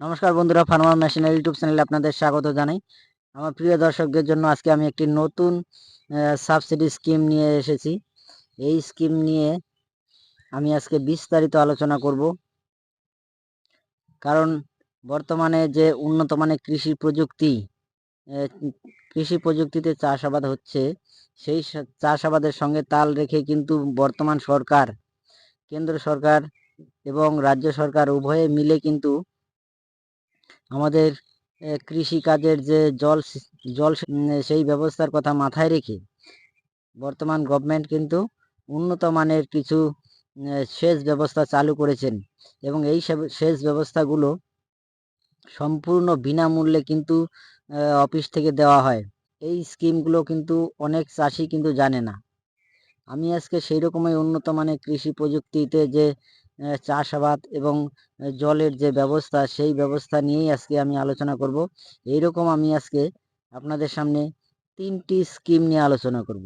নমস্কার বন্ধুরা farmer machinery YouTube চ্যানেলে আপনাদের স্বাগত জানাই। আমার প্রিয় দর্শকদের জন্য আজকে আমি একটি নতুন সাবসিডি স্কিম নিয়ে এসেছি। এই স্কিম নিয়ে আমি আজকে বিস্তারিত আলোচনা করব। কারণ বর্তমানে যে উন্নত মানের কৃষি প্রযুক্তি কৃষি প্রযুক্তিতে চাষাবাদ হচ্ছে, সেই চাষাবাদের সঙ্গে তাল রেখে কিন্তু বর্তমান সরকার, কেন্দ্র সরকার এবং রাজ্য সরকার উভয়ে মিলে কিন্তু আমাদের কৃষিকাজের যে জল জল সেই ব্যবস্থার কথা মাথায় রেখে বর্তমান গভর্নমেন্ট কিন্তু উন্নত মানের কিছু সেচ ব্যবস্থা চালু করেছেন। এবং এই সেচ ব্যবস্থাগুলো সম্পূর্ণ বিনামূল্যে কিন্তু অফিস থেকে দেওয়া হয়। এই স্কিমগুলো কিন্তু অনেক চাষি কিন্তু জানে না। আমি আজকে সেই রকমই উন্নত মানের কৃষি প্রযুক্তিতে যে চাষাবাদ এবং জলের যে ব্যবস্থা, সেই ব্যবস্থা নিয়েই আজকে আমি আলোচনা করব। এইরকম আমি আজকে আপনাদের সামনে তিনটি স্কিম নিয়ে আলোচনা করব।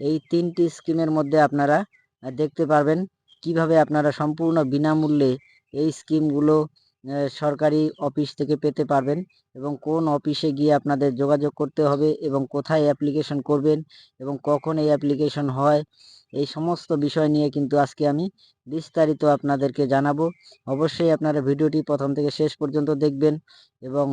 এই তিনটি স্কিমের মধ্যে আপনারা দেখতে পারবেন কীভাবে আপনারা সম্পূর্ণ বিনামূল্যে এই স্কিমগুলো সরকারি অফিস থেকে পেতে পারবেন এবং কোন অফিসে গিয়ে আপনাদের যোগাযোগ করতে হবে এবং কোথায় অ্যাপ্লিকেশন করবেন এবং কখন এই অ্যাপ্লিকেশন হয় এই সমস্ত বিষয় নিয়ে কিন্তু আজকে আমি বিস্তারিত আপনাদেরকে জানাব। অবশ্যই আপনারা ভিডিওটি প্রথম থেকে শেষ পর্যন্ত দেখবেন এবং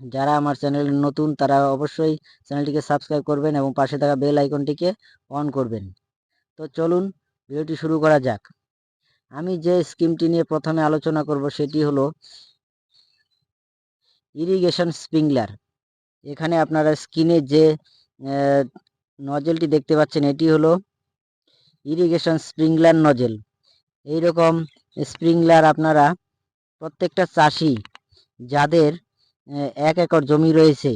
যারা আমার চ্যানেল নতুন তারা অবশ্যই চ্যানেলটিকে সাবস্ক্রাইব করবেন এবং পাশে থাকা বেল আইকনটিকে অন করবেন। তো চলুন ভিডিওটি শুরু করা যাক। আমি যে স্কিমটি নিয়ে প্রথমে আলোচনা করব সেটি হলো ইরিগেশন স্প্রিংলার। এখানে আপনারা স্ক্রিনে যে নজেলটি দেখতে পাচ্ছেন এটি হলো ইরিগেশন স্প্রিংলার নজেল এই রকম স্প্রিংলার আপনারা প্রত্যেকটা চাষি যাদের এক একর জমি রয়েছে,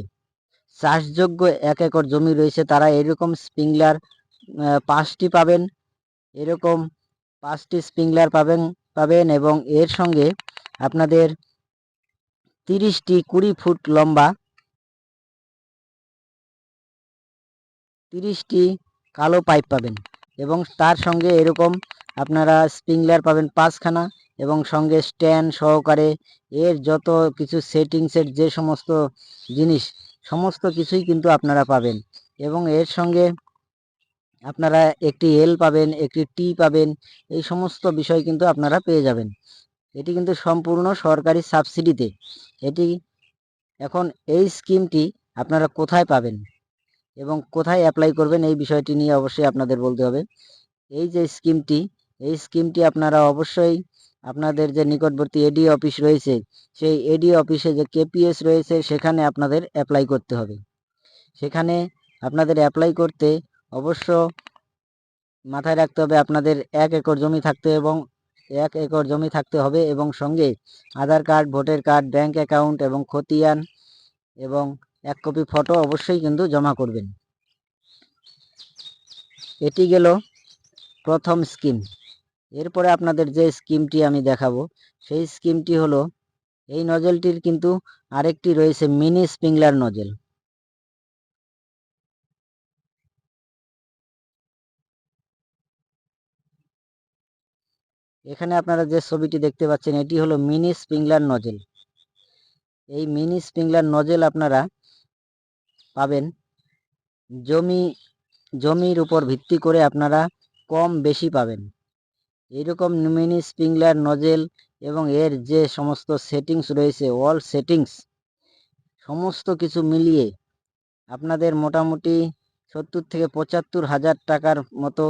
চাষযোগ্য এক একর জমি রয়েছে, তারা এরকম স্প্রিংলার পাঁচটি পাবেন। এরকম পাঁচটি স্প্রিংলার পাবেন পাবেন এবং এর সঙ্গে আপনাদের তিরিশটি কুড়ি ফুট লম্বা, তিরিশটি কালো পাইপ পাবেন। এবং তার সঙ্গে এরকম আপনারা স্প্রিংলার পাবেন পাঁচখানা এবং সঙ্গে স্ট্যান্ড সহকারে এর যত কিছু সেটিংসের যে সমস্ত জিনিস, সমস্ত কিছুই কিন্তু আপনারা পাবেন। এবং এর সঙ্গে আপনারা একটি এল পাবেন, একটি টি পাবেন, এই সমস্ত বিষয় কিন্তু আপনারা পেয়ে যাবেন। এটি কিন্তু সম্পূর্ণ সরকারি সাবসিডিতে। এটি এখন এই স্কিমটি আপনারা কোথায় পাবেন? এবং কোথায় অ্যাপ্লাই করবেন এই বিষয়টি নিয়ে অবশ্যই আপনাদের বলতে হবে। এই যে স্কিমটি এই স্কিমটি আপনারা অবশ্যই আপনাদের যে নিকটবর্তী এডি অফিস রয়েছে, সেই এডি অফিসে যে কেপিএস রয়েছে, সেখানে আপনাদের অ্যাপ্লাই করতে হবে। সেখানে আপনাদের অ্যাপ্লাই করতে অবশ্য মাথায় রাখতে হবে আপনাদের এক একর জমি থাকতে এবং এক একর জমি থাকতে হবে এবং সঙ্গে Aadhaar card, voter card, bank account এবং খতিয়ান এবং এক কপি ফটো অবশ্যই কিন্তু জমা করবেন। এটি গেল প্রথম স্কিম এরপরে আপনাদের যে স্কিমটি আমি দেখাবো, সেই স্কিমটি হলো, এই নজেলটির কিন্তু আরেকটি রয়েছে মিনি স্প্রিংলার নজেল এখানে আপনারা যে ছবিটি দেখতে পাচ্ছেন, এটি হলো মিনি স্প্রিংলার নজেল এই মিনি স্প্রিংলার নজেল আপনারা পাবেন। জমি, জমির উপর ভিত্তি করে আপনারা কম বেশি পাবেন। এইরকম মিনি স্প্রিংলার নজেল এবং এর যে সমস্ত সেটিংস রয়েছে অল সেটিংস, সমস্ত কিছু মিলিয়ে আপনাদের মোটামুটি সত্তর থেকে পঁচাত্তর হাজার টাকার মতো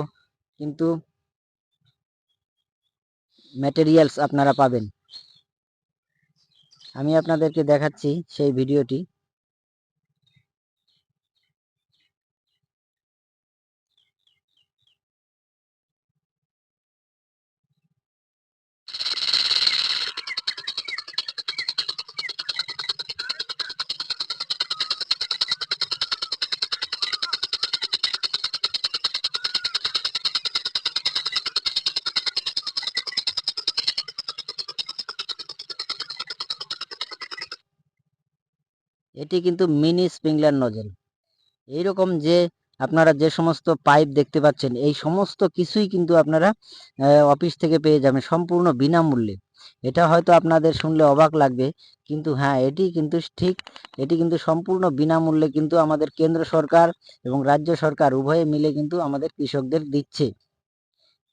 কিন্তু ম্যাটেরিয়ালস আপনারা পাবেন। আমি আপনাদেরকে দেখাচ্ছি সেই ভিডিওটি। এটি কিন্তু মিনি স্প্রিংলার নজেল। এইরকম যে আপনারা যে সমস্ত পাইপ দেখতে পাচ্ছেন, এই সমস্ত কিছুই কিন্তু আপনারা অফিস থেকে পেয়ে যাবেন সম্পূর্ণ বিনামূল্যে। এটা হয়তো আপনাদের শুনলে অবাক লাগবে, কিন্তু হ্যাঁ এটি কিন্তু ঠিক, এটি কিন্তু সম্পূর্ণ বিনামূল্যে কিন্তু আমাদের কেন্দ্র সরকার এবং রাজ্য সরকার উভয়ে মিলে কিন্তু আমাদের কৃষকদের দিচ্ছে।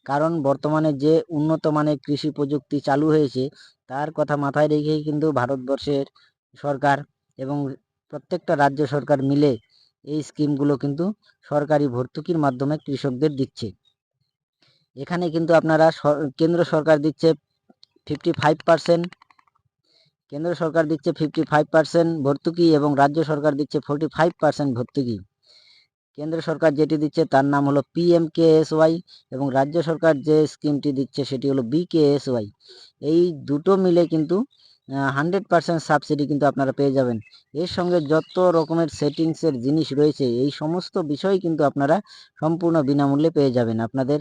কারণ বর্তমানে যে উন্নত মানের কৃষি প্রযুক্তি চালু হয়েছে, তার কথা মাথায় রেখেই কিন্তু ভারতবর্ষের সরকার এবং প্রত্যেকটা রাজ্য সরকার মিলে এই স্কিমগুলো কিন্তু সরকারি ভর্তুকির মাধ্যমে কৃষকদের দিচ্ছে। এখানে কিন্তু আপনারা কেন্দ্র সরকার দিচ্ছে ফিফটি ফাইভ কেন্দ্র সরকার দিচ্ছে ফিফটি ফাইভ পার্সেন্ট ভর্তুকি এবং রাজ্য সরকার দিচ্ছে ফোরটি ফাইভ পার্সেন্ট ভর্তুকি। কেন্দ্র সরকার যেটি দিচ্ছে তার নাম হলো পিএমকেএসওয়াই এবং রাজ্য সরকার যে স্কিমটি দিচ্ছে সেটি হলো বিকেএসওয়াই এই দুটো মিলে কিন্তু হান্ড্রেড পার্সেন্ট সাবসিডি কিন্তু আপনারা পেয়ে যাবেন। এর সঙ্গে যত রকমের সেটিংসের জিনিস রয়েছে, এই সমস্ত বিষয় কিন্তু আপনারা সম্পূর্ণ বিনামূল্যে পেয়ে যাবেন আপনাদের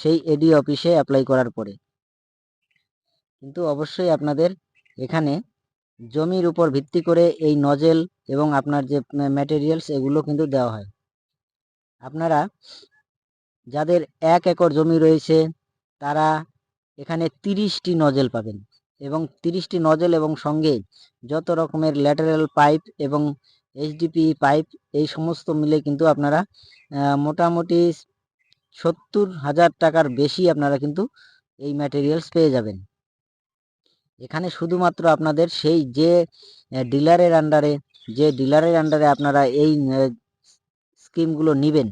সেই এডি অফিসে অ্যাপ্লাই করার পরে। কিন্তু অবশ্যই আপনাদের এখানে জমির উপর ভিত্তি করে এই নজেল এবং আপনার যে ম্যাটেরিয়ালস এগুলো কিন্তু দেওয়া হয়। আপনারা যাদের এক একর জমি রয়েছে, তারা এখানে তিরিশটি নজেল পাবেন। এবং তিরিশটি নজেল এবং সঙ্গে যত রকমের ল্যাটারাল পাইপ এবং এইচডিপি পাইপ এই সমস্ত মিলে কিন্তু আপনারা মোটামুটি সত্তর হাজার টাকার বেশি আপনারা কিন্তু এই ম্যাটেরিয়ালস পেয়ে যাবেন। এখানে শুধুমাত্র আপনাদের সেই যে ডিলারের আন্ডারে যে ডিলারের আন্ডারে আপনারা এই স্কিমগুলো নেবেন,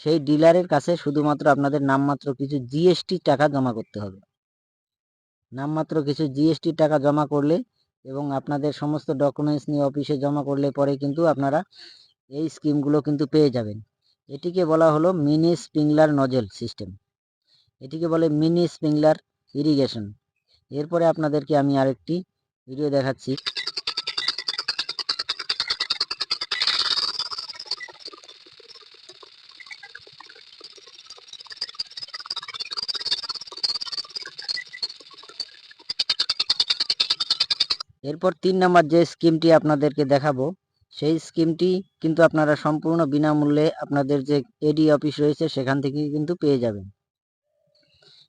সেই ডিলারের কাছে শুধুমাত্র আপনাদের নামমাত্র কিছু জিএসটি টাকা জমা করতে হবে। নামমাত্র কিছু জিএসটি টাকা জমা করলে এবং আপনাদের সমস্ত ডকুমেন্টস নিয়ে অফিসে জমা করলে পরে কিন্তু আপনারা এই স্কিমগুলো কিন্তু পেয়ে যাবেন। এটিকে বলা হলো মিনি স্প্রিংলার নজেল সিস্টেম এটিকে বলে মিনি স্প্রিংলার ইরিগেশন এরপরে আপনাদেরকে আমি আরেকটি ভিডিও দেখাচ্ছি। এরপর তিন নম্বর যে স্কিমটি আপনাদেরকে দেখাবো, সেই স্কিমটি কিন্তু আপনারা সম্পূর্ণ বিনামূল্যে আপনাদের যে এডি অফিস রয়েছে সেখান থেকে কিন্তু পেয়ে যাবেন।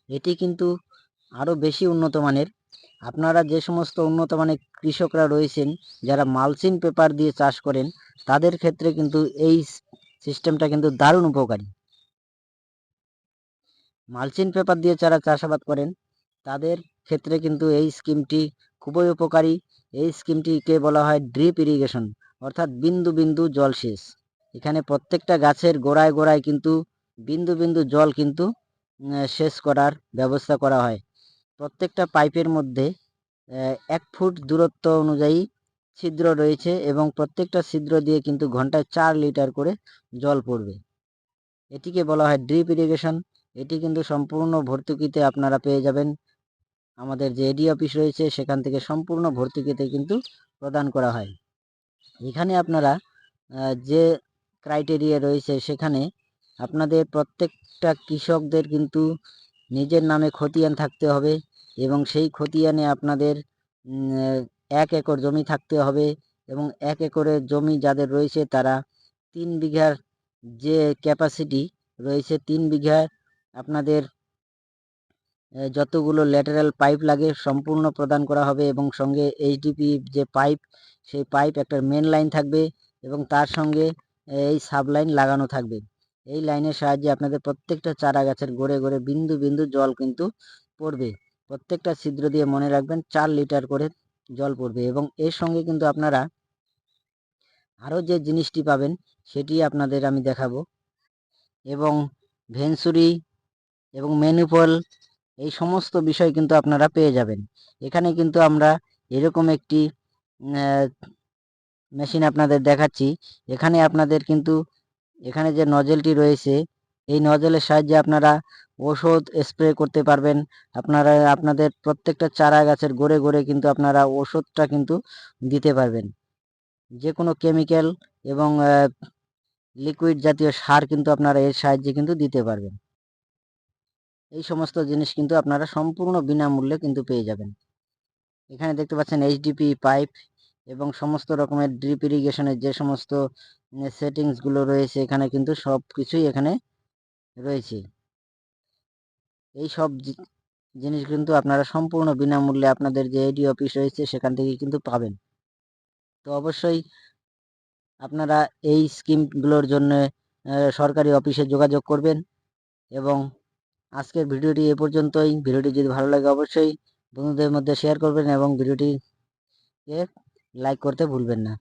এটি কিন্তু আরও বেশি উন্নত মানের। আপনারা যে সমস্ত উন্নত মানের কৃষকরা রয়েছেন, যারা মালচিন পেপার দিয়ে চাষ করেন, তাদের ক্ষেত্রে কিন্তু এই সিস্টেমটা কিন্তু দারুণ উপকারী। মালচিন পেপার দিয়ে যারা চাষাবাদ করেন, তাদের ক্ষেত্রে কিন্তু এই স্কিমটি খুবই উপকারী। এই স্কিমটিকে বলা হয় ড্রিপ ইরিগেশন, অর্থাৎ বিন্দু বিন্দু জলসেচ এখানে প্রত্যেকটা গাছের গোড়ায় গোড়ায় কিন্তু বিন্দু বিন্দু জল কিন্তু সেচ করার ব্যবস্থা করা হয়। প্রত্যেকটা পাইপের মধ্যে এক ফুট দূরত্ব অনুযায়ী ছিদ্র রয়েছে এবং প্রত্যেকটা ছিদ্র দিয়ে কিন্তু ঘন্টায় চার লিটার করে জল পড়বে। এটিকে বলা হয় ড্রিপ ইরিগেশন। এটি কিন্তু সম্পূর্ণ ভর্তুকিতে আপনারা পেয়ে যাবেন। আমাদের যে এডি অফিস রয়েছে, সেখান থেকে সম্পূর্ণ ভর্তুকিতে কিন্তু প্রদান করা হয়। এখানে আপনারা যে ক্রাইটেরিয়া রয়েছে, সেখানে আপনাদের প্রত্যেকটা কৃষকদের কিন্তু নিজের নামে খতিয়ান থাকতে হবে এবং সেই খতিয়ানে আপনাদের এক একর জমি থাকতে হবে এবং এক একরের জমি যাদের রয়েছে, তারা তিন বিঘার যে ক্যাপাসিটি রয়েছে, তিন বিঘা আপনাদের যতগুলো ল্যাটারাল পাইপ লাগে সম্পূর্ণ প্রদান করা হবে এবং সঙ্গে এইচডিপি যে পাইপ সেই পাইপ একটা মেন লাইন থাকবে এবং তার সঙ্গে এই সাবলাইন লাগানো থাকবে। এই লাইনের সাহায্যে আপনাদের প্রত্যেকটা চারা গাছের গড়ে গড়ে বিন্দু বিন্দু জল কিন্তু পড়বে। প্রত্যেকটা ছিদ্র দিয়ে মনে রাখবেন চার লিটার করে জল পড়বে এবং এর সঙ্গে কিন্তু আপনারা আরও যে জিনিসটি পাবেন সেটি আপনাদের আমি দেখাবো। এবং ভেনসুরি এবং মেনুপল এই সমস্ত বিষয় কিন্তু আপনারা পেয়ে যাবেন। এখানে কিন্তু আমরা এরকম একটি মেশিন আপনাদের দেখাচ্ছি। এখানে আপনাদের কিন্তু, এখানে যে নজেলটি রয়েছে, এই নজেলের সাহায্যে আপনারা ওষুধ স্প্রে করতে পারবেন। আপনারা, আপনাদের প্রত্যেকটা চারা গাছের গড়ে গড়ে কিন্তু আপনারা ওষুধটা কিন্তু দিতে পারবেন। যে কোনো কেমিক্যাল এবং লিকুইড জাতীয় সার কিন্তু আপনারা এর সাহায্যে কিন্তু দিতে পারবেন। এই সমস্ত জিনিস কিন্তু আপনারা সম্পূর্ণ বিনামূল্যে কিন্তু পেয়ে যাবেন। এখানে দেখতে পাচ্ছেন এইচডিপি পাইপ এবং সমস্ত রকমের ড্রিপ ইরিগেশনের যে সমস্ত সেটিংসগুলো রয়েছে, এখানে কিন্তু সব কিছুই এখানে রয়েছে। এই সব জিনিস কিন্তু আপনারা সম্পূর্ণ বিনামূল্যে আপনাদের যে এডি অফিস রয়েছে, সেখান থেকে কিন্তু পাবেন। তো অবশ্যই আপনারা এই স্কিমগুলোর জন্য সরকারি অফিসে যোগাযোগ করবেন এবং আজকের ভিডিওটি এ পর্যন্তই। ভিডিওটি যদি ভালো লাগে অবশ্যই বন্ধুদের মধ্যে শেয়ার করবেন এবং ভিডিওটিকে লাইক করতে ভুলবেন না।